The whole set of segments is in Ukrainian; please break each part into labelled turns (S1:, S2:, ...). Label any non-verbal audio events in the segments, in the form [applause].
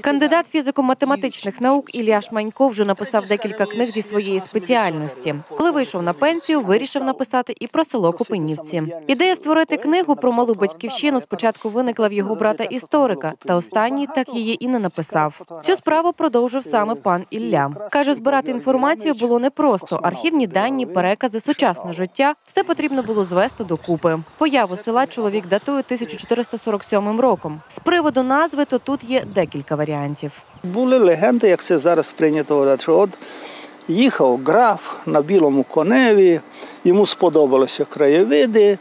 S1: Кандидат фізико-математичних наук Ілля Шманько вже написав декілька книг зі своєї спеціальності. Коли вийшов на пенсію, вирішив написати і про село Купинівці. Ідея створити книгу про малу батьківщину спочатку виникла в його брата історика, та останній так її і не написав. Цю справу продовжив саме пан Ілля. каже, збирати інформацію було непросто. Архівні дані, перекази, сучасне життя все потрібно було звести докупи. Появу села чоловік датує 1447 роком. З приводу назви, то тут є декілька варіантів.
S2: Були легенди, як це зараз прийнято говорити, що от їхав граф на білому коневі, йому сподобалися краєвиди,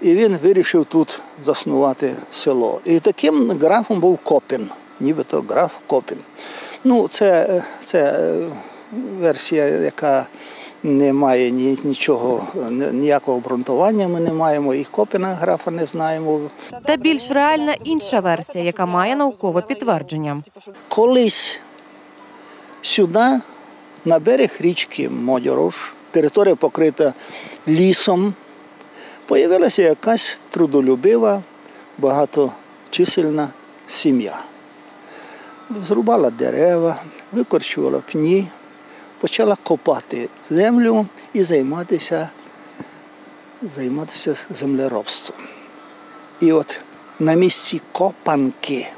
S2: і він вирішив тут заснувати село. І таким графом був Копін, нібито граф Копін. Ну, це, це е, версія, яка не має ні, нічого, ніякого обґрунтування ми не маємо, і Копіна графа не знаємо.
S1: Та більш реальна інша версія, яка має наукове підтвердження.
S2: Колись сюди, на берег річки Модьорош, територія покрита лісом, появилася якась трудолюбива, багаточисельна сім'я. Зрубала дерева, викорчувала пні, почала копати землю і займатися, займатися землеробством. І от на місці копанки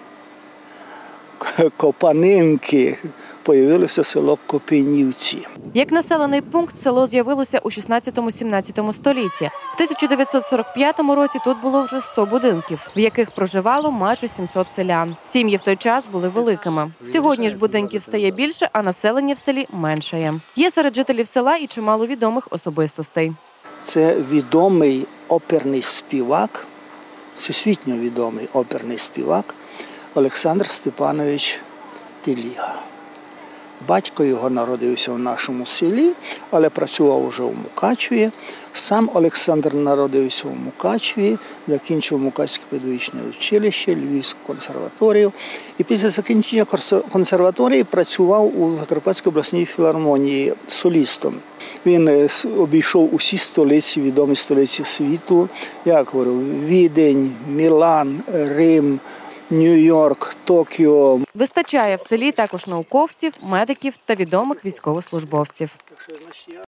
S2: [laughs] Копанинки появилося село Копинівці.
S1: Як населений пункт, село з'явилося у 16-17 столітті. В 1945 році тут було вже 100 будинків, в яких проживало майже 700 селян. Сім'ї в той час були великими. Сьогодні ж будинків стає більше, а населення в селі меншає. Є серед жителів села і чимало відомих особистостей.
S2: Це відомий оперний співак, всесвітньо відомий оперний співак Олександр Степанович Тіліга. Батько його народився в нашому селі, але працював уже у Мукачеві. Сам Олександр народився у Мукачеві, закінчив Мукачське педагогічне училище, Львівську консерваторію. І після закінчення консерваторії працював у Закарпатській обласній філармонії солістом. Він е, обійшов усі столиці, відомі столиці світу, як говорив, Відень, Мілан, Рим, Нью-Йорк, Токіо.
S1: Вистачає в селі також науковців, медиків та відомих військовослужбовців.